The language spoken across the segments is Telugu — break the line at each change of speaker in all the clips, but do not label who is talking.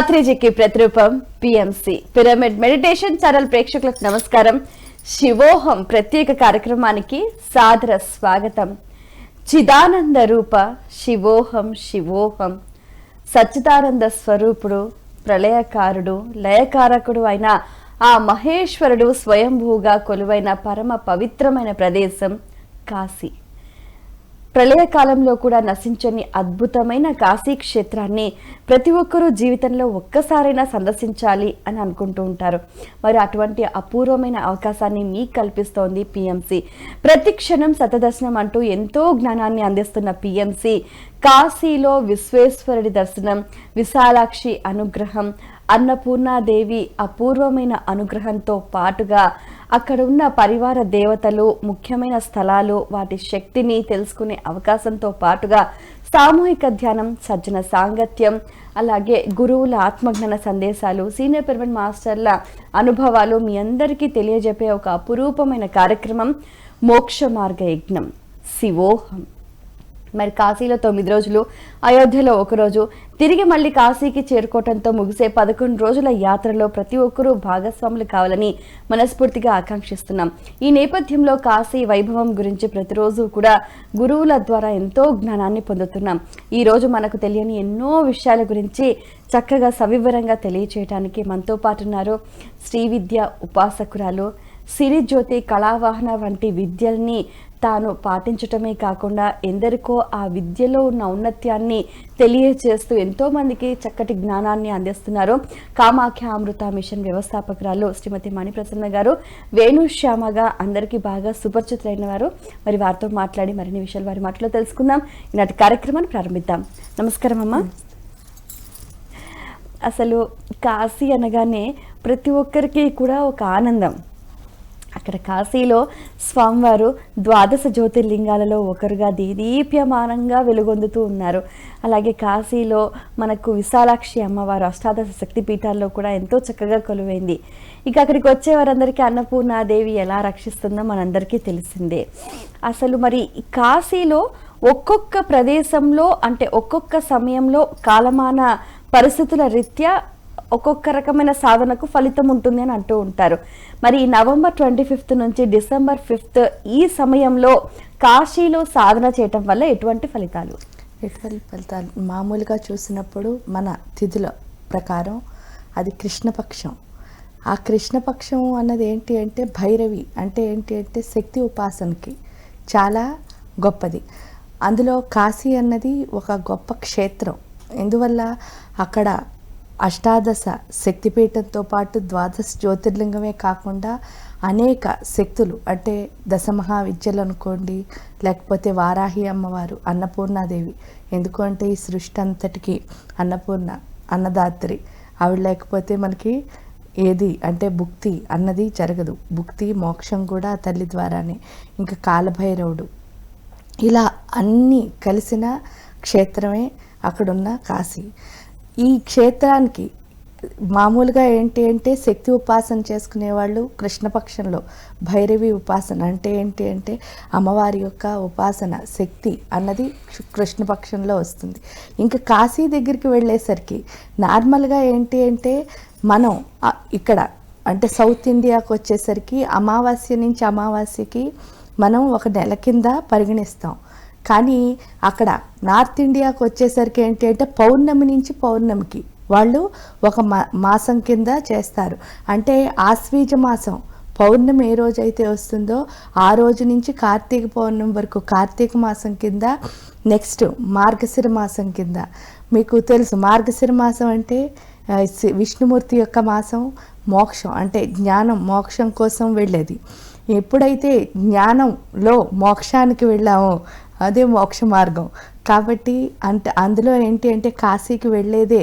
మాత్రేజీకి ప్రతిరూపం పిఎంసి. పిరమిడ్ మెడిటేషన్ ఛానల్ ప్రేక్షకులకు నమస్కారం. శివోహం ప్రత్యేక కార్యక్రమానికి సాదర స్వాగతం. చిదానంద రూప శివోహం శివోహం. సచ్చిదానంద స్వరూపుడు ప్రళయకారుడు లయకారకుడు అయిన ఆ మహేశ్వరుడు స్వయంభూగా కొలువైన పరమ పవిత్రమైన ప్రదేశం కాశీ. ప్రళయకాలంలో కూడా నశించని అద్భుతమైన కాశీ క్షేత్రాన్ని ప్రతి ఒక్కరూ జీవితంలో ఒక్కసారైనా సందర్శించాలి అని అనుకుంటూ ఉంటారు. మరి అటువంటి అపూర్వమైన అవకాశాన్ని మీకు కల్పిస్తోంది పిఎంసి. ప్రతి క్షణం సతదర్శనం అంటూ ఎంతో జ్ఞానాన్ని అందిస్తున్న పిఎంసి కాశీలో విశ్వేశ్వరుడి దర్శనం విశాలాక్షి అనుగ్రహం అన్నపూర్ణాదేవి అపూర్వమైన అనుగ్రహంతో పాటుగా అక్కడ ఉన్న పరివార దేవతలు ముఖ్యమైన స్థలాలు వాటి శక్తిని తెలుసుకునే అవకాశంతో పాటుగా సామూహిక ధ్యానం సజ్జన సాంగత్యం అలాగే గురువుల ఆత్మజ్ఞాన సందేశాలు సీనియర్ పిరమిడ్ మాస్టర్ల అనుభవాలు మీ అందరికీ తెలియజెప్పే ఒక అపురూపమైన కార్యక్రమం మోక్ష మార్గ యజ్ఞం శివోహం. మరి కాశీలో తొమ్మిది రోజులు అయోధ్యలో ఒకరోజు తిరిగి మళ్ళీ కాశీకి చేరుకోవటంతో ముగిసే పదకొండు రోజుల యాత్రలో ప్రతి ఒక్కరూ భాగస్వాములు కావాలని మనస్ఫూర్తిగా ఆకాంక్షిస్తున్నాం. ఈ నేపథ్యంలో కాశీ వైభవం గురించి ప్రతిరోజు కూడా గురువుల ద్వారా ఎంతో జ్ఞానాన్ని పొందుతున్నాం. ఈ రోజు మనకు తెలియని ఎన్నో విషయాల గురించి చక్కగా సవివరంగా తెలియచేయడానికి మనతో పాటు ఉన్నారు శ్రీ విద్య ఉపాసకురాలు సిరిజ్యోతి కళావాహన వంటి విద్యల్ని తాను పాటించటమే కాకుండా ఎందరికో ఆ విద్యలో ఉన్న ఔన్నత్యాన్ని తెలియజేస్తూ ఎంతో మందికి చక్కటి జ్ఞానాన్ని అందిస్తున్నారు. కామాఖ్య అమృత మిషన్ వ్యవస్థాపకురాలు శ్రీమతి మణిప్రసన్న గారు వేణుశ్యామగా అందరికీ బాగా సుపరిచితులైన వారు. మరి వారితో మాట్లాడి మరిన్ని విషయాలు వారి మాటలో తెలుసుకుందాం. ఈనాటి కార్యక్రమాన్ని ప్రారంభిద్దాం. నమస్కారం అమ్మ. అసలు కాశీ అనగానే ప్రతి ఒక్కరికి కూడా ఒక ఆనందం. అక్కడ కాశీలో స్వామివారు ద్వాదశ జ్యోతిర్లింగాలలో ఒకరుగా దీదీప్యమానంగా వెలుగొందుతూ ఉన్నారు. అలాగే కాశీలో మనకు విశాలాక్షి అమ్మవారు అష్టాదశ శక్తి పీఠాల్లో కూడా ఎంతో చక్కగా కొలువైంది. ఇక అక్కడికి వచ్చే వారందరికీ అన్నపూర్ణాదేవి ఎలా రక్షిస్తుందో మనందరికీ తెలిసిందే. అసలు మరి కాశీలో ఒక్కొక్క ప్రదేశంలో అంటే ఒక్కొక్క సమయంలో కాలమాన పరిస్థితుల రీత్యా ఒక్కొక్క రకమైన సాధనకు ఫలితం ఉంటుంది అని అంటూ ఉంటారు. మరి ఈ నవంబర్ ట్వంటీ ఫిఫ్త్ నుంచి డిసెంబర్ ఫిఫ్త్ ఈ సమయంలో కాశీలో సాధన చేయటం వల్ల ఎటువంటి ఫలితాలు?
ఎటువంటి ఫలితాలు? మామూలుగా చూసినప్పుడు మన తిథుల ప్రకారం అది కృష్ణపక్షం. ఆ కృష్ణపక్షం అన్నది ఏంటి అంటే భైరవి అంటే ఏంటి అంటే శక్తి ఉపాసనకి చాలా గొప్పది. అందులో కాశీ అన్నది ఒక గొప్ప క్షేత్రం. ఎందువల్ల? అక్కడ అష్టాదశ శక్తిపీఠంతో పాటు ద్వాదశ జ్యోతిర్లింగమే కాకుండా అనేక శక్తులు అంటే దశమహావిద్యలు అనుకోండి లేకపోతే వారాహి అమ్మవారు అన్నపూర్ణాదేవి. ఎందుకంటే ఈ సృష్టి అంతటికి అన్నపూర్ణ అన్నదాత్రి. ఆవిడ లేకపోతే మనకి ఏది అంటే భుక్తి అన్నది జరగదు. భుక్తి మోక్షం కూడా తల్లి ద్వారానే. ఇంకా కాలభైరవుడు. ఇలా అన్నీ కలిసిన క్షేత్రమే అక్కడున్న కాశీ. ఈ క్షేత్రానికి మామూలుగా ఏంటి అంటే శక్తి ఉపాసన చేసుకునే వాళ్ళు కృష్ణపక్షంలో భైరవి ఉపాసన అంటే ఏంటి అంటే అమ్మవారి యొక్క ఉపాసన శక్తి అన్నది కృష్ణపక్షంలో వస్తుంది. ఇంకా కాశీ దగ్గరికి వెళ్ళేసరికి నార్మల్గా ఏంటి అంటే మనం ఇక్కడ అంటే సౌత్ ఇండియాకు వచ్చేసరికి అమావాస్య నుంచి అమావాస్యకి మనం ఒక నెల కింద పరిగణిస్తాం. కానీ అక్కడ నార్త్ ఇండియాకు వచ్చేసరికి ఏంటి అంటే పౌర్ణమి నుంచి పౌర్ణమికి వాళ్ళు ఒక మా మాసం కింద చేస్తారు. అంటే ఆశ్వీజ మాసం. పౌర్ణమి ఏ రోజు అయితే వస్తుందో ఆ రోజు నుంచి కార్తీక పౌర్ణమి వరకు కార్తీక మాసం కింద నెక్స్ట్ మార్గశిర మాసం కింద. మీకు తెలుసు మార్గశిర మాసం అంటే విష్ణుమూర్తి యొక్క మాసం మోక్షం అంటే జ్ఞానం మోక్షం కోసం వెళ్ళేది. ఎప్పుడైతే జ్ఞానంలో మోక్షానికి వెళ్ళామో అదే మోక్ష మార్గం. కాబట్టి అంటే అందులో ఏంటి అంటే కాశీకి వెళ్ళేదే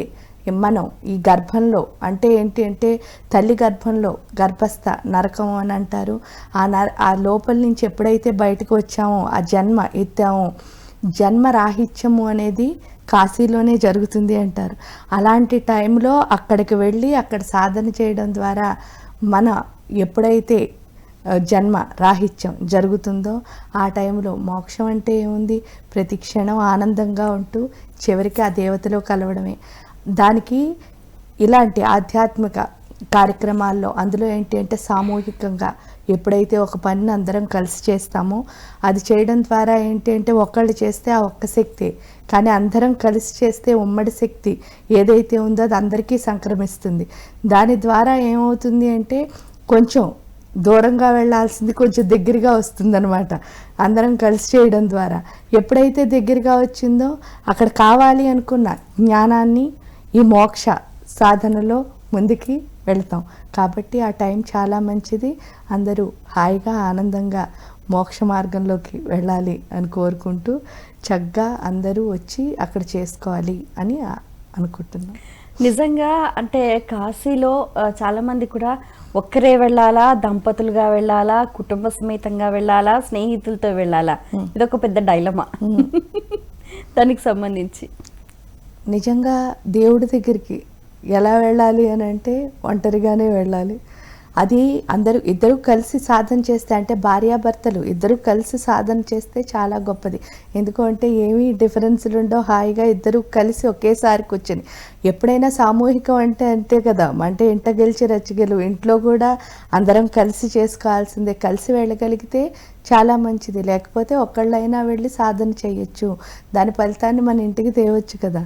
మనం ఈ గర్భంలో. అంటే ఏంటి అంటే తల్లి గర్భంలో గర్భస్థ నరకం అని అంటారు. ఆ నర ఆ లోపల నుంచి ఎప్పుడైతే బయటకు వచ్చామో ఆ జన్మ ఎత్తామో జన్మ రాహిత్యము అనేది కాశీలోనే జరుగుతుంది అంటారు. అలాంటి టైంలో అక్కడికి వెళ్ళి అక్కడ సాధన చేయడం ద్వారా మన ఎప్పుడైతే జన్మ రాహిత్యం జరుగుతుందో ఆ టైంలో మోక్షం అంటే ఏముంది? ప్రతి క్షణం ఆనందంగా ఉంటూ చివరికి ఆ దేవతలో కలవడమే. దానికి ఇలాంటి ఆధ్యాత్మిక కార్యక్రమాల్లో అందులో ఏంటి అంటే సామూహికంగా ఎప్పుడైతే ఒక పనిని అందరం కలిసి చేస్తామో అది చేయడం ద్వారా ఏంటి అంటే ఒకళ్ళు చేస్తే ఆ ఒక్క శక్తి కానీ అందరం కలిసి చేస్తే ఉమ్మడి శక్తి ఏదైతే ఉందో అది అందరికీ సంక్రమిస్తుంది. దాని ద్వారా ఏమవుతుంది అంటే కొంచెం దూరంగా వెళ్ళాల్సింది కొంచెం దగ్గరగా వస్తుందనమాట అందరం కలిసి చేయడం ద్వారా. ఎప్పుడైతే దగ్గరగా వచ్చిందో అక్కడ కావాలి అనుకున్న జ్ఞానాన్ని ఈ మోక్ష సాధనలో ముందుకి వెళ్తాం. కాబట్టి ఆ టైం చాలా మంచిది. అందరూ హాయిగా ఆనందంగా మోక్ష మార్గంలోకి వెళ్ళాలి అని కోరుకుంటూ చక్కగా అందరూ వచ్చి అక్కడ చేసుకోవాలి అని అనుకుంటున్నాను అనుకుంటున్నాం.
నిజంగా అంటే కాశీలో చాలామంది కూడా ఒక్కరే వెళ్ళాలా? దంపతులుగా వెళ్ళాలా? కుటుంబ సమేతంగా వెళ్ళాలా? స్నేహితులతో వెళ్ళాలా? ఇదొక పెద్ద డైలమా? దానికి సంబంధించి.
నిజంగా దేవుడి దగ్గరికి ఎలా వెళ్ళాలి అని అంటే ఒంటరిగానే వెళ్ళాలి. అది అందరూ ఇద్దరు కలిసి సాధన చేస్తే అంటే భార్యాభర్తలు ఇద్దరు కలిసి సాధన చేస్తే చాలా గొప్పది. ఎందుకంటే ఏమీ డిఫరెన్స్లు ఉండవు హాయిగా ఇద్దరు కలిసి ఒకేసారి కూర్చొని. ఎప్పుడైనా సామూహికం అంటే అంతే కదా అంటే ఇంట గెలిచి రచ్చగెలు. ఇంట్లో కూడా అందరం కలిసి చేసుకోవాల్సిందే. కలిసి వెళ్ళగలిగితే చాలా మంచిది. లేకపోతే ఒకళ్ళైనా వెళ్ళి సాధన చేయొచ్చు. దాని ఫలితాన్ని మన ఇంటికి తేవచ్చు కదా.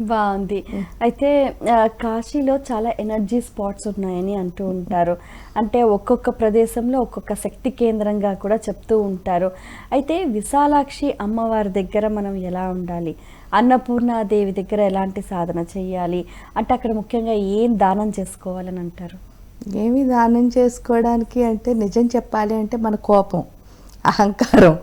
బాగుంది. అయితే కాశీలో చాలా ఎనర్జీ స్పాట్స్ ఉన్నాయని అంటూ ఉంటారు. అంటే ఒక్కొక్క ప్రదేశంలో ఒక్కొక్క శక్తి కేంద్రంగా కూడా చెప్తూ ఉంటారు. అయితే విశాలాక్షి అమ్మవారి దగ్గర మనం ఎలా ఉండాలి? అన్నపూర్ణాదేవి దగ్గర ఎలాంటి సాధన చేయాలి? అంటే అక్కడ ముఖ్యంగా ఏం దానం చేసుకోవాలని అంటారు?
ఏమి దానం చేసుకోవడానికి అంటే నిజం చెప్పాలి అంటే మన కోపం అహంకారం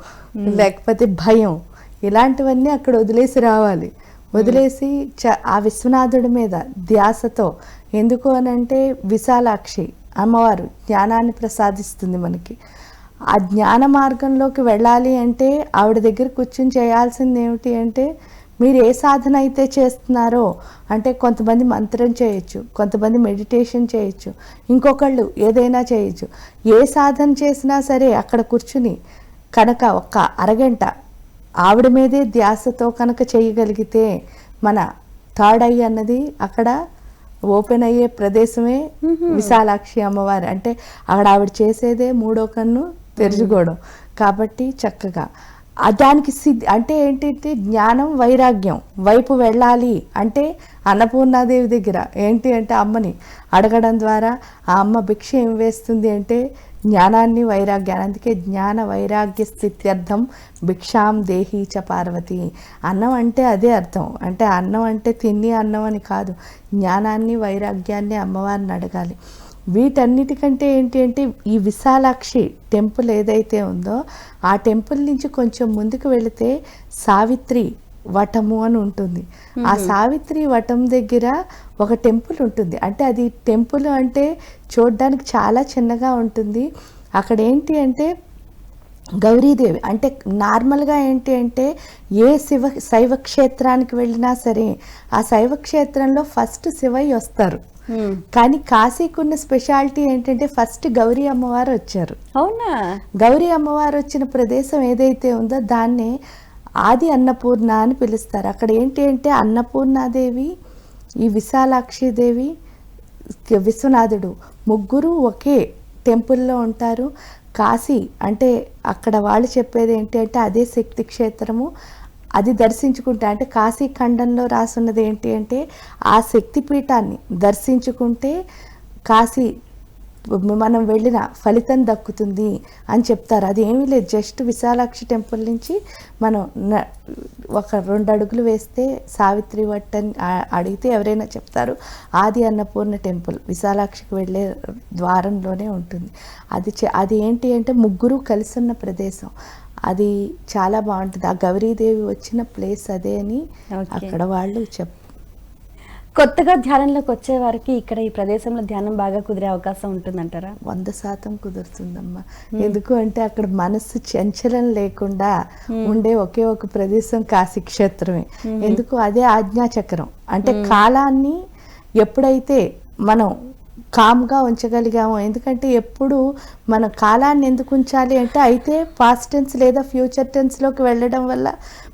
లేకపోతే భయం. ఇలాంటివన్నీ అక్కడ వదిలేసి రావాలి. వదిలేసి చ ఆ విశ్వనాథుడి మీద ధ్యాసతో ఎందుకు అని అంటే విశాలాక్షి అమ్మవారు జ్ఞానాన్ని ప్రసాదిస్తుంది మనకి. ఆ జ్ఞాన మార్గంలోకి వెళ్ళాలి అంటే ఆవిడ దగ్గర కూర్చుని చేయాల్సింది ఏమిటి అంటే మీరు ఏ సాధన అయితే చేస్తున్నారో అంటే కొంతమంది మంత్రం చేయొచ్చు కొంతమంది మెడిటేషన్ చేయొచ్చు ఇంకొకళ్ళు ఏదైనా చేయొచ్చు. ఏ సాధన చేసినా సరే అక్కడ కూర్చుని కనుక ఒక్క అరగంట ఆవిడ మీదే ధ్యాసతో కనుక చేయగలిగితే మన థర్డ్ ఐ అన్నది అక్కడ ఓపెన్ అయ్యే ప్రదేశమే విశాలాక్షి అమ్మవారు. అంటే అక్కడ ఆవిడ చేసేదే మూడో కన్ను తెరుచుకోవడం. కాబట్టి చక్కగా. దానికి సిద్ధి అంటే ఏంటంటే జ్ఞానం వైరాగ్యం. వైపు వెళ్ళాలి అంటే అన్నపూర్ణాదేవి దగ్గర. ఏంటి అంటే అమ్మని అడగడం ద్వారా ఆ అమ్మ భిక్ష ఏం వేస్తుంది అంటే జ్ఞానాన్ని వైరాగ్యాన్ని అందుకే జ్ఞాన వైరాగ్య స్థిత్యర్థం భిక్షాం దేహీ చ పార్వతి. అన్నం అంటే అదే అర్థం. అంటే అన్నం అంటే తిని అన్నం అని కాదు. జ్ఞానాన్ని వైరాగ్యాన్ని అమ్మవారిని అడగాలి. వీటన్నిటికంటే ఏంటి అంటే ఈ విశాలాక్షి టెంపుల్ ఏదైతే ఉందో ఆ టెంపుల్ నుంచి కొంచెం ముందుకు వెళితే సావిత్రి వటము అని ఉంటుంది. ఆ సావిత్రి వటం దగ్గర ఒక టెంపుల్ ఉంటుంది. అంటే అది టెంపుల్ అంటే చూడడానికి చాలా చిన్నగా ఉంటుంది. అక్కడ ఏంటి అంటే గౌరీదేవి అంటే నార్మల్గా ఏంటి అంటే ఏ శివ శైవ క్షేత్రానికి వెళ్ళినా సరే ఆ శైవ క్షేత్రంలో ఫస్ట్ శివయ్య వస్తారు. కానీ కాశీకున్న స్పెషాలిటీ ఏంటంటే ఫస్ట్ గౌరీ అమ్మవారు వచ్చారు.
అవునా?
గౌరీ అమ్మవారు వచ్చిన ప్రదేశం ఏదైతే ఉందో దాన్నే ఆది అన్నపూర్ణ అని పిలుస్తారు. అక్కడ ఏంటి అంటే అన్నపూర్ణాదేవి ఈ విశాలాక్షిదేవి విశ్వనాథుడు ముగ్గురు ఒకే టెంపుల్లో ఉంటారు. కాశీ అంటే అక్కడ వాళ్ళు చెప్పేది ఏంటి అంటే అదే శక్తి క్షేత్రము. అది దర్శించుకుంటే అంటే కాశీ ఖండంలో రాసున్నది ఏంటి అంటే ఆ శక్తిపీఠాన్ని దర్శించుకుంటే కాశీ మనం వెళ్ళిన ఫలితం దక్కుతుంది అని చెప్తారు. అది ఏమీ లేదు. జస్ట్ విశాలాక్షి టెంపుల్ నుంచి మనం ఒక రెండు అడుగులు వేస్తే సావిత్రి వట్ అని అడిగితే ఎవరైనా చెప్తారు ఆది అన్నపూర్ణ టెంపుల్ విశాలాక్షికి వెళ్ళే ద్వారంలోనే ఉంటుంది. అది అది ఏంటి అంటే ముగ్గురు కలిసి ఉన్న ప్రదేశం. అది చాలా బాగుంటుంది. ఆ గౌరీదేవి వచ్చిన ప్లేస్ అదే అని. అక్కడ వాళ్ళు చెప్
కొత్తగా ధ్యానంలోకి వచ్చే వారికి ఇక్కడ ఈ ప్రదేశంలో ధ్యానం బాగా కుదిరే అవకాశం ఉంటుందంటారా?
వంద శాతం కుదురుతుందమ్మా. ఎందుకు అంటే అక్కడ మనస్సు చంచలం లేకుండా ఉండే ఒకే ఒక ప్రదేశం కాశీ క్షేత్రమే ఎందుకు? అదే ఆజ్ఞాచక్రం. అంటే కాలాన్ని ఎప్పుడైతే మనం కామ్గా ఉంచగలిగాము ఎందుకంటే ఎప్పుడు మన కాలాన్ని ఎందుకు ఉంచాలి అంటే అయితే పాస్ట్ టెన్స్ లేదా ఫ్యూచర్ టెన్స్లోకి వెళ్ళడం వల్ల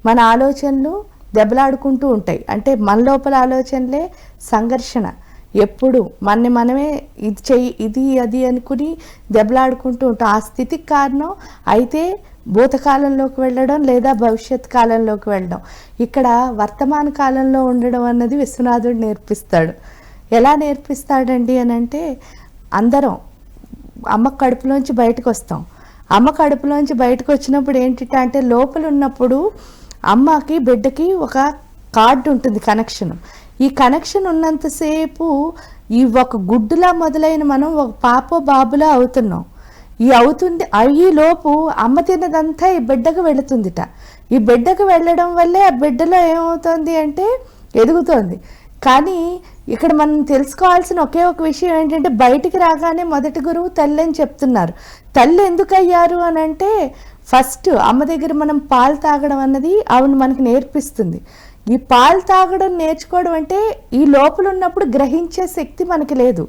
మన ఆలోచనలు దెబ్బలాడుకుంటూ ఉంటాయి. అంటే మన లోపల ఆలోచనలే సంఘర్షణ. ఎప్పుడు మనని మనమే ఇది చెయ్యి ఇది అది అనుకుని దెబ్బలాడుకుంటూ ఉంటాం. ఆ స్థితికి కారణం అయితే భూతకాలంలోకి వెళ్ళడం లేదా భవిష్యత్ కాలంలోకి వెళ్ళడం. ఇక్కడ వర్తమాన కాలంలో ఉండడం అన్నది విశ్వనాథుడు నేర్పిస్తాడు. ఎలా నేర్పిస్తాడండి అని అంటే అందరం అమ్మ కడుపులోంచి బయటకు వస్తాం. అమ్మ కడుపులోంచి బయటకు వచ్చినప్పుడు ఏంటి అంటే లోపల ఉన్నప్పుడు అమ్మకి బిడ్డకి ఒక కార్డు ఉంటుంది కనెక్షన్. ఈ కనెక్షన్ ఉన్నంతసేపు ఈ ఒక గుడ్డులా మొదలైన మనం ఒక పాప బాబులా అవుతున్నాం. ఈ అవుతుంది అయ్యేలోపు అమ్మ తిన్నదంతా ఈ బిడ్డకు వెళుతుందిట. ఈ బిడ్డకు వెళ్ళడం వల్లే ఆ బిడ్డలో ఏమవుతుంది అంటే ఎదుగుతోంది. కానీ ఇక్కడ మనం తెలుసుకోవాల్సిన ఒకే ఒక విషయం ఏంటంటే బయటికి రాగానే మొదటి గురువు తల్లి అని చెప్తున్నారు. తల్లి ఎందుకు అయ్యారు అని అంటే ఫస్ట్ అమ్మ దగ్గర మనం పాలు తాగడం అన్నది ఆవిడ మనకు నేర్పిస్తుంది. ఈ పాలు తాగడం నేర్చుకోవడం అంటే ఈ లోపల ఉన్నప్పుడు గ్రహించే శక్తి మనకి లేదు.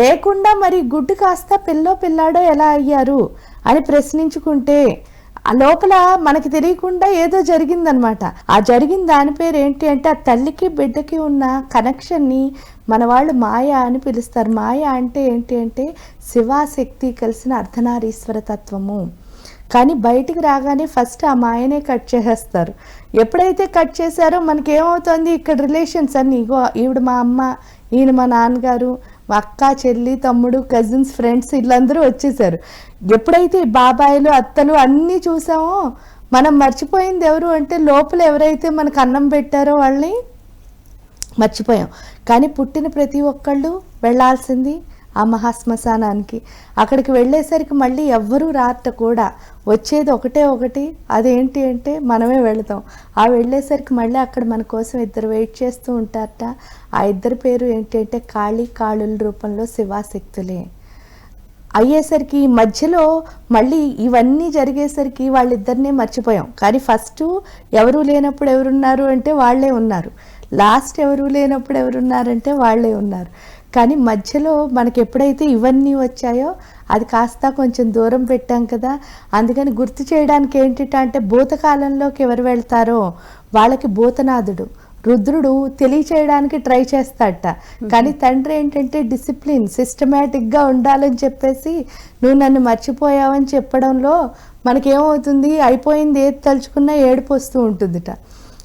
లేకుండా మరి గుడ్డు కాస్త పిల్లో పిల్లాడో ఎలా అయ్యారు అని ప్రశ్నించుకుంటే ఆ లోపల మనకి తెలియకుండా ఏదో జరిగిందనమాట. ఆ జరిగిన దాని పేరు ఏంటి అంటే ఆ తల్లికి బిడ్డకి ఉన్న కనెక్షన్ని మన వాళ్ళు మాయ అని పిలుస్తారు. మాయ అంటే ఏంటి అంటే శివాశక్తి కలిసిన అర్ధనారీశ్వర తత్వము. కానీ బయటికి రాగానే ఫస్ట్ ఆ మాయనే కట్ చేసేస్తారు. ఎప్పుడైతే కట్ చేశారో మనకి ఏమవుతుంది ఇక్కడ రిలేషన్స్ అన్ని ఇగో ఈవిడ మా అమ్మ ఈయన మా నాన్నగారు మా అక్క చెల్లి తమ్ముడు కజిన్స్ ఫ్రెండ్స్ వీళ్ళందరూ వచ్చేసారు. ఎప్పుడైతే బాబాయిలు అత్తలు అన్నీ చూసామో మనం మర్చిపోయింది ఎవరు అంటే లోపల ఎవరైతే మనకు అన్నం పెట్టారో వాళ్ళని మర్చిపోయాం. కానీ పుట్టిన ప్రతి ఒక్కళ్ళు వెళ్ళాల్సింది ఆ మహాశ్మశానానికి. అక్కడికి వెళ్ళేసరికి మళ్ళీ ఎవ్వరూ రాట కూడా. వచ్చేది ఒకటే ఒకటి అదేంటి అంటే మనమే వెళతాం. ఆ వెళ్ళేసరికి మళ్ళీ అక్కడ మన కోసం ఇద్దరు వెయిట్ చేస్తూ ఉంటారట. ఆ ఇద్దరి పేరు ఏంటి అంటే కాళీ కాళుల రూపంలో శివాశక్తులే. అయ్యేసరికి ఈ మధ్యలో మళ్ళీ ఇవన్నీ జరిగేసరికి వాళ్ళిద్దరినే మర్చిపోయాం. కానీ ఫస్ట్ ఎవరు లేనప్పుడు ఎవరున్నారు అంటే వాళ్ళే ఉన్నారు. లాస్ట్ ఎవరు లేనప్పుడు ఎవరున్నారంటే వాళ్ళే ఉన్నారు. కానీ మధ్యలో మనకి ఎప్పుడైతే ఇవన్నీ వచ్చాయో అది కాస్త కొంచెం దూరం పెట్టాం కదా. అందుకని గుర్తు చేయడానికి ఏంటి అంటే భూతకాలంలోకి ఎవరు వెళ్తారో వాళ్ళకి భూతనాథుడు. రుద్రుడు తెలియచేయడానికి ట్రై చేస్తాడట కానీ తండ్రి ఏంటంటే డిసిప్లిన్ సిస్టమేటిక్గా ఉండాలని చెప్పేసి నువ్వు నన్ను మర్చిపోయావని చెప్పడంలో మనకేమవుతుంది? అయిపోయింది ఏది తలుచుకున్నా ఏడుపు వస్తూ ఉంటుందిట.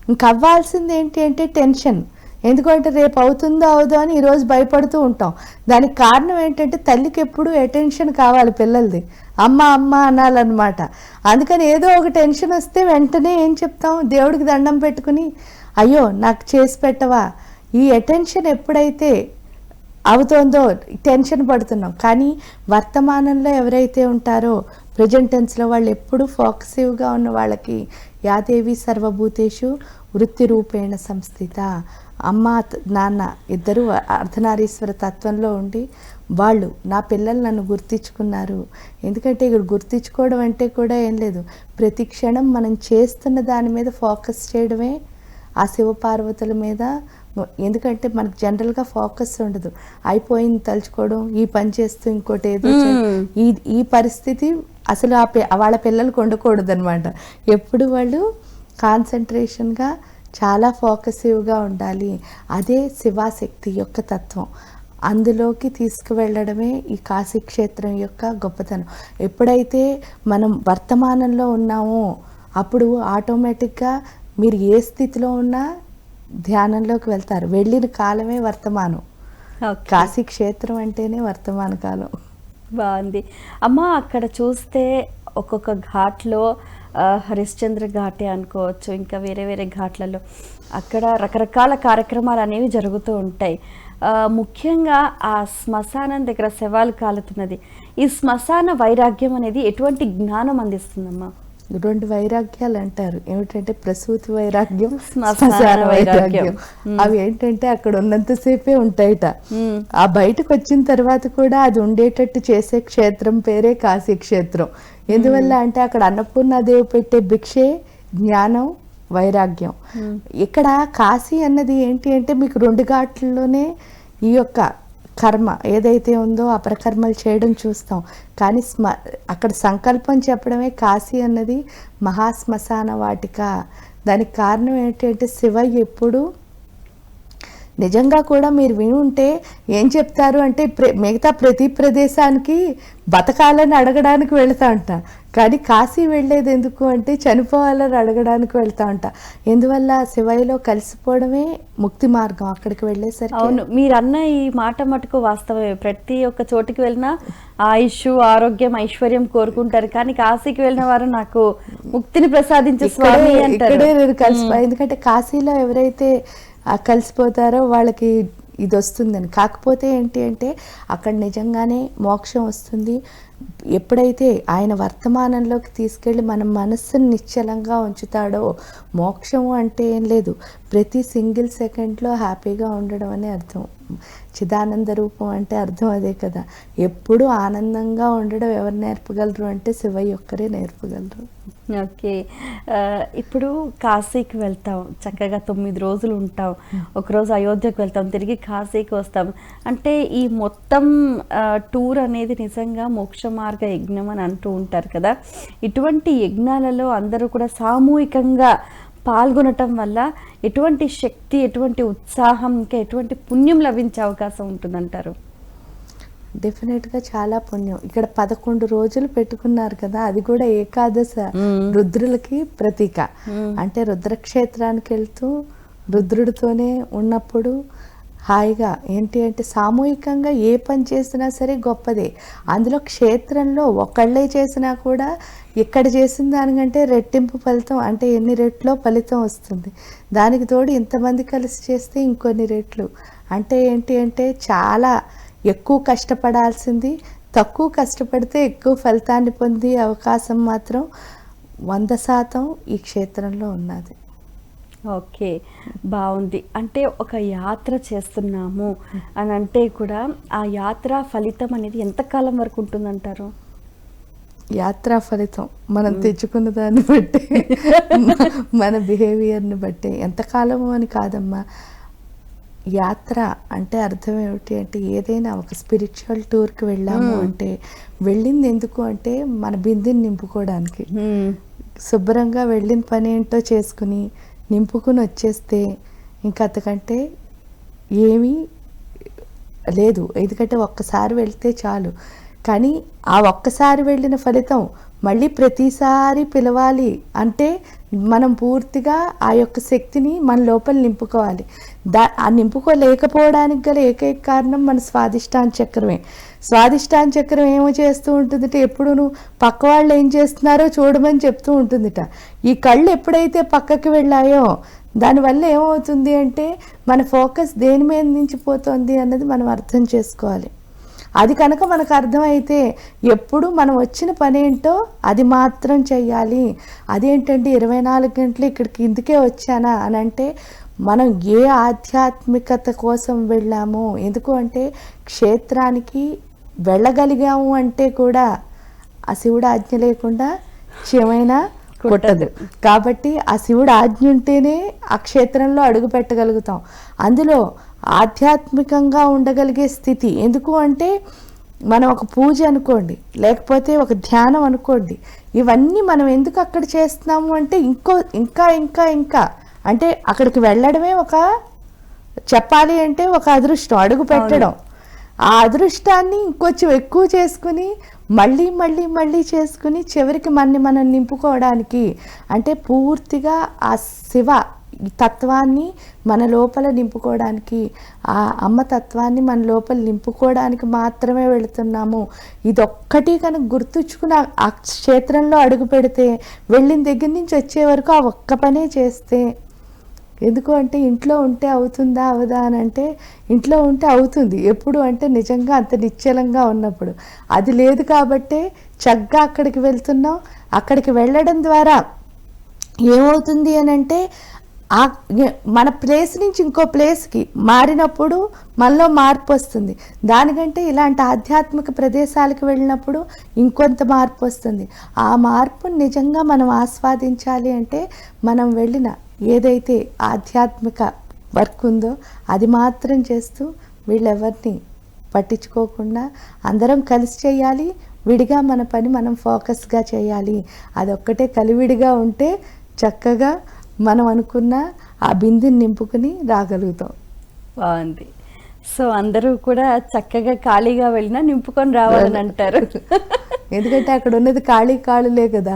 ఇంక అవ్వాల్సింది ఏంటి అంటే టెన్షన్. ఎందుకంటే రేపు అవుతుందో అవదో అని ఈరోజు భయపడుతూ ఉంటాం. దానికి కారణం ఏంటంటే తల్లికి ఎప్పుడు అటెన్షన్ కావాలి పిల్లలది. అమ్మ అమ్మ అనాలన్నమాట. అందుకని ఏదో ఒక టెన్షన్ వస్తే వెంటనే ఏం చెప్తాం? దేవుడికి దండం పెట్టుకుని అయ్యో నాకు చేసి పెట్టవా? ఈ అటెన్షన్ ఎప్పుడైతే అవుతోందో టెన్షన్ పడుతున్నాం. కానీ వర్తమానంలో ఎవరైతే ఉంటారో ప్రజెంట్ టెన్స్లో వాళ్ళు ఎప్పుడు ఫోకసివ్గా ఉన్న వాళ్ళకి యాదేవి సర్వభూతేషు వృత్తి రూపేణ సంస్థిత. అమ్మ నాన్న ఇద్దరు అర్ధనారీశ్వర తత్వంలో ఉండి వాళ్ళు నా పిల్లలు నన్ను గుర్తించుకున్నారు. ఎందుకంటే ఇక్కడ గుర్తించుకోవడం అంటే కూడా ఏం లేదు. ప్రతి క్షణం మనం చేస్తున్న దాని మీద ఫోకస్ చేయడమే ఆ శివపార్వతుల మీద. ఎందుకంటే మనకు జనరల్గా ఫోకస్ ఉండదు. అయిపోయింది తలుచుకోవడం ఈ పని చేస్తూ ఇంకోటి ఏదో ఈ ఈ పరిస్థితి అసలు ఆ పి- వాళ్ళ పిల్లలకు ఉండకూడదు అనమాట ఎప్పుడు వాళ్ళు కాన్సన్ట్రేషన్గా చాలా ఫోకసివ్గా ఉండాలి. అదే శివాశక్తి యొక్క తత్వం. అందులోకి తీసుకువెళ్ళడమే ఈ కాశీ క్షేత్రం యొక్క గొప్పతనం. ఎప్పుడైతే మనం వర్తమానంలో ఉన్నామో అప్పుడు ఆటోమేటిక్గా మీరు ఏ స్థితిలో ఉన్నా ధ్యానంలోకి వెళ్తారు. వెళ్ళిన కాలమే వర్తమానం. కాశీ క్షేత్రం అంటేనే వర్తమాన కాలం.
బాగుంది. అమ్మ అక్కడ చూస్తే ఒక్కొక్క ఘాట్లో హరిశ్చంద్ర ఘాటే అనుకోవచ్చు ఇంకా వేరే వేరే ఘాట్లలో. అక్కడ రకరకాల కార్యక్రమాలు అనేవి జరుగుతూ ఉంటాయి. ముఖ్యంగా ఆ శ్మశానం దగ్గర శవాలు కాలుతున్నది. ఈ శ్మశాన వైరాగ్యం అనేది ఎటువంటి జ్ఞానం అందిస్తుందమ్మా?
రెండు వైరాగ్యాలు అంటారు ఏమిటంటే ప్రసూతి వైరాగ్యం
శ్మశాన వైరాగ్యం.
అవి ఏంటంటే అక్కడ ఉన్నంతసేపే ఉంటాయిట. ఆ బయటకు వచ్చిన తర్వాత కూడా అది ఉండేటట్టు చేసే క్షేత్రం పేరే కాశీ క్షేత్రం ఎందువల్ల అంటే అక్కడ అన్నపూర్ణాదేవి పెట్టే భిక్షే జ్ఞానం వైరాగ్యం. ఇక్కడ కాశీ అన్నది ఏంటి అంటే మీకు రెండు ఘాట్లలోనే ఈ యొక్క కర్మ ఏదైతే ఉందో అపరకర్మలు చేయడం చూస్తాం. కానీ స్మ అక్కడ సంకల్పం చెప్పడమే కాశీ అన్నది మహాశ్మశాన వాటిక. దానికి కారణం ఏంటంటే శివ ఎప్పుడూ ఎప్పుడు నిజంగా కూడా మీరు విని ఉంటే ఏం చెప్తారు అంటే ప్ర మిగతా ప్రతి ప్రదేశానికి బతకాలని అడగడానికి వెళ్తా ఉంటా కానీ కాశీ వెళ్ళేది ఎందుకు అంటే చనిపోవాలని అడగడానికి వెళ్తా ఉంటా ఎందువల్ల? శివయ్యలో కలిసిపోవడమే ముక్తి మార్గం అక్కడికి వెళ్ళేసరికి.
అవును. మీరు అన్న ఈ మాట మటుకు వాస్తవమే. ప్రతి ఒక్క చోటికి వెళ్ళినా ఆయుష్ ఆరోగ్యం ఐశ్వర్యం కోరుకుంటారు. కానీ కాశీకి వెళ్ళిన వారు నాకు ముక్తిని ప్రసాదించే స్వామి
ఇక్కడే
అంటారు.
ఇక్కడే నేను కలిసిపో ఎందుకంటే కాశీలో ఎవరైతే కలిసిపోతారో వాళ్ళకి ఇది వస్తుందని. కాకపోతే ఏంటి అంటే అక్కడ నిజంగానే మోక్షం వస్తుంది. ఎప్పుడైతే ఆయన వర్తమానంలోకి తీసుకెళ్ళి మన మనస్సును నిశ్చలంగా ఉంచుతాడో మోక్షము అంటే ఏం లేదు. ప్రతి సింగిల్ సెకండ్లో హ్యాపీగా ఉండడం అని అర్థం. చిదానంద రూపం అంటే అర్థం అదే కదా. ఎప్పుడు ఆనందంగా ఉండడం ఎవరు నేర్పగలరు అంటే శివయ్య ఒక్కరే నేర్పగలరు.
ఓకే. ఇప్పుడు కాశీకి వెళ్తాం. చక్కగా తొమ్మిది రోజులు ఉంటాం. ఒకరోజు అయోధ్యకు వెళ్తాం. తిరిగి కాశీకి వస్తాం. అంటే ఈ మొత్తం టూర్ అనేది నిజంగా మోక్ష మార్గ యజ్ఞం అని అంటూ ఉంటారు కదా. ఇటువంటి యజ్ఞాలలో అందరూ కూడా సామూహికంగా పాల్గొనటం వల్ల ఎటువంటి శక్తి ఎటువంటి ఉత్సాహం ఇంకా ఎటువంటి పుణ్యం లభించే అవకాశం ఉంటుందంటారు?
డెఫినెట్గా చాలా పుణ్యం. ఇక్కడ పదకొండు రోజులు పెట్టుకున్నారు కదా అది కూడా ఏకాదశ రుద్రులకి ప్రతీక. అంటే రుద్రక్షేత్రానికి వెళ్తూ రుద్రుడితోనే ఉన్నప్పుడు హాయిగా ఏంటి అంటే సామూహికంగా ఏ పని చేసినా సరే గొప్పదే. అందులో క్షేత్రంలో ఒకళ్ళే చేసినా కూడా ఇక్కడ చేసిన దానికంటే రెట్టింపు ఫలితం అంటే ఎన్ని రెట్లో ఫలితం వస్తుంది. దానికి తోడు ఇంతమంది కలిసి చేస్తే ఇంకొన్ని రెట్లు. అంటే ఏంటి అంటే చాలా ఎక్కువ కష్టపడాల్సింది తక్కువ కష్టపడితే ఎక్కువ ఫలితాన్ని పొందే అవకాశం మాత్రం వంద శాతం ఈ క్షేత్రంలో ఉన్నది.
ఓకే బాగుంది. అంటే ఒక యాత్ర చేస్తున్నాము అని అంటే కూడా ఆ యాత్ర ఫలితం అనేది ఎంతకాలం వరకు ఉంటుందంటారు?
యాత్రా ఫలితం మనం తెచ్చుకున్న దాన్ని బట్టి మన బిహేవియర్ని బట్టి. ఎంతకాలము అని కాదమ్మా. యాత్ర అంటే అర్థం ఏమిటి అంటే ఏదైనా ఒక స్పిరిచువల్ టూర్కి వెళ్ళాము అంటే వెళ్ళింది ఎందుకు అంటే మన బిందెని నింపుకోవడానికి. శుభ్రంగా వెళ్ళిన పని ఏంటో చేసుకుని నింపుకుని వచ్చేస్తే ఇంకా అంతకంటే ఏమీ లేదు. ఎందుకంటే ఒక్కసారి వెళ్తే చాలు. కానీ ఆ ఒక్కసారి వెళ్ళిన ఫలితం మళ్ళీ ప్రతిసారి పిలవాలి అంటే మనం పూర్తిగా ఆ యొక్క శక్తిని మన లోపల నింపుకోవాలి. దా ఆ నింపుకోలేకపోవడానికి గల ఏకైక కారణం మన స్వాదిష్టాన్ చక్రమే. స్వాదిష్టాన్ చక్రం ఏమో చేస్తూ ఉంటుందిట ఎప్పుడు నువ్వు పక్క వాళ్ళు ఏం చేస్తున్నారో చూడమని చెప్తూ ఉంటుందిట. ఈ కళ్ళు ఎప్పుడైతే పక్కకి వెళ్ళాయో దానివల్ల ఏమవుతుంది అంటే మన ఫోకస్ దేని మీద నుంచి పోతుంది అన్నది మనం అర్థం చేసుకోవాలి. అది కనుక మనకు అర్థమైతే ఎప్పుడు మనం వచ్చిన పని ఏంటో అది మాత్రం చెయ్యాలి. అదేంటంటే ఇరవై నాలుగు గంటలు ఇక్కడికి ఇందుకే వచ్చానా అని అంటే మనం ఏ ఆధ్యాత్మికత కోసం వెళ్ళాము. ఎందుకు అంటే క్షేత్రానికి వెళ్ళగలిగాము అంటే కూడా ఆ శివుడు ఆజ్ఞ లేకుండా క్షయమైనా కొట్టదు. కాబట్టి ఆ శివుడు ఆజ్ఞ ఉంటేనే ఆ క్షేత్రంలో అడుగు పెట్టగలుగుతాం. అందులో ఆధ్యాత్మికంగా ఉండగలిగే స్థితి ఎందుకు అంటే మనం ఒక పూజ అనుకోండి లేకపోతే ఒక ధ్యానం అనుకోండి ఇవన్నీ మనం ఎందుకు అక్కడ చేస్తున్నాము అంటే ఇంకో ఇంకా ఇంకా ఇంకా. అంటే అక్కడికి వెళ్ళడమే ఒక చెప్పాలి అంటే ఒక అదృష్టం అడుగు పెట్టడం. ఆ అదృష్టాన్ని ఇంకొంచెం ఎక్కువ చేసుకుని మళ్ళీ మళ్ళీ మళ్ళీ చేసుకుని చివరికి మనని మనం నింపుకోవడానికి అంటే పూర్తిగా ఆ శివ తత్వాన్ని మన లోపల నింపుకోవడానికి ఆ అమ్మ తత్వాన్ని మన లోపల నింపుకోవడానికి మాత్రమే వెళుతున్నాము. ఇదొక్కటి కనుక గుర్తుంచుకుని ఆ- ఆ క్షేత్రంలో అడుగు పెడితే వెళ్ళిన దగ్గర నుంచి వచ్చే వరకు ఆ ఒక్క పనే చేస్తే ఎందుకు అంటే ఇంట్లో ఉంటే అవుతుందా అవదా అని అంటే ఇంట్లో ఉంటే అవుతుంది. ఎప్పుడు అంటే నిజంగా అంత నిశ్చలంగా ఉన్నప్పుడు. అది లేదు కాబట్టే చక్కగా అక్కడికి వెళ్తున్నాం. అక్కడికి వెళ్ళడం ద్వారా ఏమవుతుంది అని అంటే ఆ మన ప్లేస్ నుంచి ఇంకో ప్లేస్కి మారినప్పుడు మనలో మార్పు వస్తుంది. దానికంటే ఇలాంటి ఆధ్యాత్మిక ప్రదేశాలకు వెళ్ళినప్పుడు ఇంకొంత మార్పు వస్తుంది. ఆ మార్పును నిజంగా మనం ఆస్వాదించాలి అంటే మనం వెళ్ళిన ఏదైతే ఆధ్యాత్మిక వర్క్ ఉందో అది మాత్రం చేస్తూ వీళ్ళెవరిని పట్టించుకోకుండా అందరం కలిసి చేయాలి విడిగా మన పని మనం ఫోకస్గా చేయాలి. అదొక్కటే కలివిడిగా ఉంటే చక్కగా మనం అనుకున్న ఆ బిందుని నింపుకుని రాగలుగుతాం.
బాగుంది. సో అందరూ కూడా చక్కగా ఖాళీగా వెళ్ళినా నింపుకొని రావాలని అంటారు.
ఎందుకంటే అక్కడ ఉన్నది ఖాళీ ఖాళీలే కదా.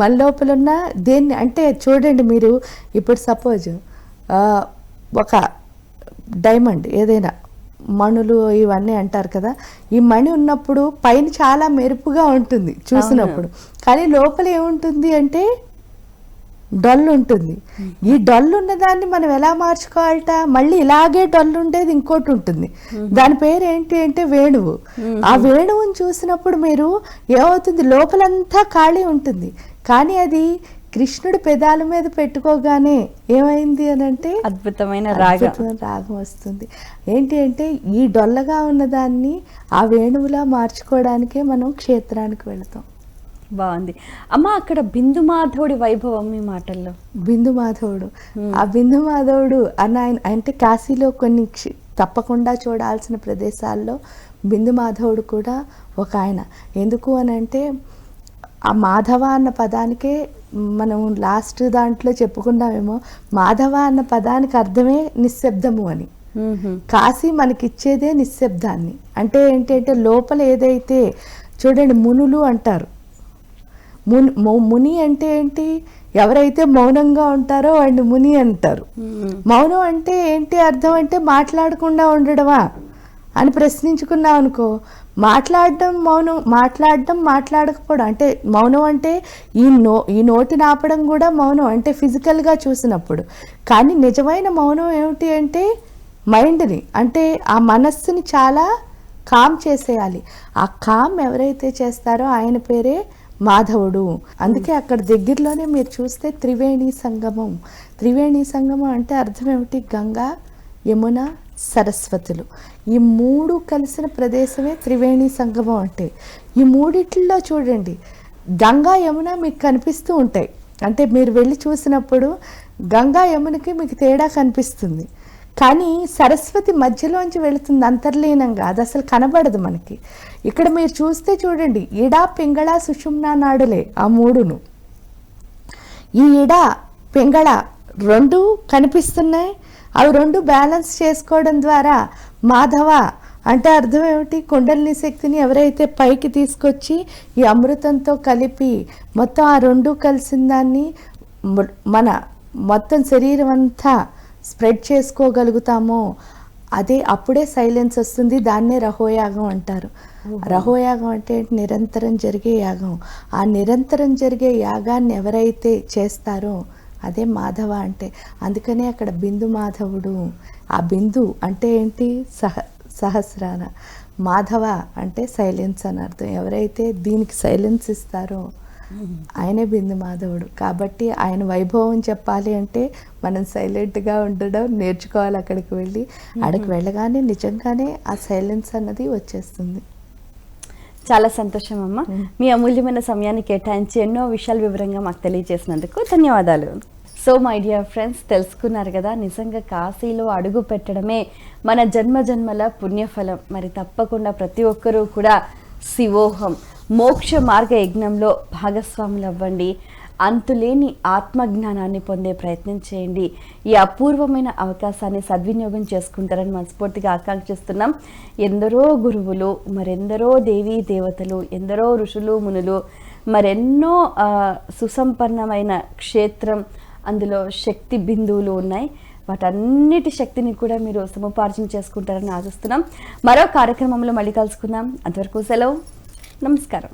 మన లోపల ఉన్న దేన్ని అంటే చూడండి మీరు ఇప్పుడు సపోజ్ ఒక డైమండ్ ఏదైనా మణులు ఇవన్నీ అంటారు కదా. ఈ మణి ఉన్నప్పుడు పైన చాలా మెరుపుగా ఉంటుంది చూసినప్పుడు. కానీ లోపల ఏముంటుంది అంటే డొల్ ఉంటుంది ఈ డొల్ ఉన్న దాన్ని మనం ఎలా మార్చుకోవాలట? మళ్ళీ ఇలాగే డొల్ ఉండేది ఇంకోటి ఉంటుంది. దాని పేరు ఏంటి అంటే వేణువు. ఆ వేణువుని చూసినప్పుడు మీరు ఏమవుతుంది? లోపలంతా ఖాళీ ఉంటుంది. కానీ అది కృష్ణుడు పెదాల మీద పెట్టుకోగానే ఏమైంది అని అంటే
అద్భుతమైన రాగం.
రాగం వస్తుంది. ఏంటి అంటే ఈ డొల్లగా ఉన్నదాన్ని ఆ వేణువులా మార్చుకోవడానికే మనం క్షేత్రానికి వెళతాం.
బాగుంది. అమ్మ అక్కడ బిందు మాధవుడి వైభవం మీ మాటల్లో.
బిందు మాధవుడు. ఆ బిందు మాధవుడు అన్న ఆయన అంటే కాశీలో కొన్ని తప్పకుండా చూడాల్సిన ప్రదేశాల్లో బిందు మాధవుడు కూడా ఒక ఆయన. ఎందుకు అని అంటే ఆ మాధవ అన్న పదానికే మనం లాస్ట్ దాంట్లో చెప్పుకున్నామేమో మాధవ అన్న పదానికి అర్థమే నిశ్శబ్దము అని. కాశీ మనకిచ్చేదే నిశ్శబ్దాన్ని. అంటే ఏంటి అంటే లోపల ఏదైతే చూడండి మునులు అంటారు. ముని ము- ముని అంటే ఏంటి? ఎవరైతే మౌనంగా ఉంటారో వాడిని ముని అంటారు. మౌనం అంటే ఏంటి అర్థం అంటే మాట్లాడకుండా ఉండడమా అని ప్రశ్నించుకున్నాం అనుకో. మాట్లాడడం మౌనం మాట్లాడడం మాట్లాడకపోవడం అంటే మౌనం అంటే ఈ నో ఈ నోటిని ఆపడం కూడా మౌనం అంటే ఫిజికల్గా చూసినప్పుడు. కానీ నిజమైన మౌనం ఏమిటి అంటే మైండ్ని అంటే ఆ మనస్సుని చాలా కామ్ చేసేయాలి. ఆ కామ్ ఎవరైతే చేస్తారో ఆయన పేరే మాధవుడు. అందుకే అక్కడ దగ్గరలోనే మీరు చూస్తే త్రివేణి సంగమం. త్రివేణి సంగమం అంటే అర్థం ఏమిటి? గంగా యమున సరస్వతులు. ఈ మూడు కలిసిన ప్రదేశమే త్రివేణి సంగమం అంటే. ఈ మూడిట్లో చూడండి. గంగా యమున మీకు కనిపిస్తూ ఉంటాయి. అంటే మీరు వెళ్ళి చూసినప్పుడు గంగా యమునకి మీకు తేడా కనిపిస్తుంది. కానీ సరస్వతి మధ్యలోంచి వెళుతుంది అంతర్లీనంగా. అది అసలు కనబడదు మనకి. ఇక్కడ మీరు చూస్తే చూడండి ఇడా పింగళ సుషుమ్నా నాడులే ఆ మూడును. ఈ ఇడ పింగళ రెండు కనిపిస్తున్నాయి. అవి రెండు బ్యాలెన్స్ చేసుకోవడం ద్వారా మాధవ అంటే అర్థం ఏమిటి? కుండలిని శక్తిని ఎవరైతే పైకి తీసుకొచ్చి ఈ అమృతంతో కలిపి మొత్తం ఆ రెండు కలిసిన దాన్ని మన మొత్తం శరీరం అంతా స్ప్రెడ్ చేసుకోగలుగుతామో అదే అప్పుడే సైలెన్స్ వస్తుంది దాన్నే రహోయాగం అంటారు. రహోయాగం అంటే ఏంటి? నిరంతరం జరిగే యాగం. ఆ నిరంతరం జరిగే యాగాన్ని ఎవరైతే చేస్తారో అదే మాధవ అంటే. అందుకనే అక్కడ బిందు మాధవుడు ఆ బిందు అంటే ఏంటి? సహ సహస్రాన. మాధవ అంటే సైలెన్స్ అని అర్థం. ఎవరైతే దీనికి సైలెన్స్ ఇస్తారో ఆయనే బిందు మాధవుడు. కాబట్టి ఆయన వైభవం చెప్పాలి అంటే మనం సైలెంట్గా ఉండడం నేర్చుకోవాలి అక్కడికి వెళ్ళి. అక్కడికి వెళ్ళగానే నిజంగానే ఆ సైలెన్స్ అన్నది వచ్చేస్తుంది.
చాలా సంతోషం అమ్మ. మీ అమూల్యమైన సమయాన్ని కేటాయించి ఎన్నో విషయాలు వివరంగా మాకు తెలియజేసినందుకు ధన్యవాదాలు. సో మై డియర్ ఫ్రెండ్స్ తెలుసుకున్నారు కదా నిజంగా కాశీలో అడుగు పెట్టడమే మన జన్మ జన్మల పుణ్యఫలం. మరి తప్పకుండా ప్రతి ఒక్కరూ కూడా శివోహం. మోక్ష మార్గ యజ్ఞంలో భాగస్వాములు అవ్వండి అంతులేని ఆత్మజ్ఞానాన్ని పొందే ప్రయత్నం చేయండి. ఈ అపూర్వమైన అవకాశాన్ని సద్వినియోగం చేసుకుంటారని మనస్ఫూర్తిగా ఆకాంక్షిస్తున్నాం. ఎందరో గురువులు మరెందరో దేవీ దేవతలు ఎందరో ఋషులు మునులు మరెన్నో సుసంపన్నమైన క్షేత్రం అందులో శక్తి బిందువులు ఉన్నాయి. వాటన్నిటి శక్తిని కూడా మీరు సముపార్జన చేసుకుంటారని ఆశిస్తున్నాం. మరో కార్యక్రమంలో మళ్ళీ కలుసుకుందాం. అంతవరకు సెలవు. ನಮಸ್ಕಾರ.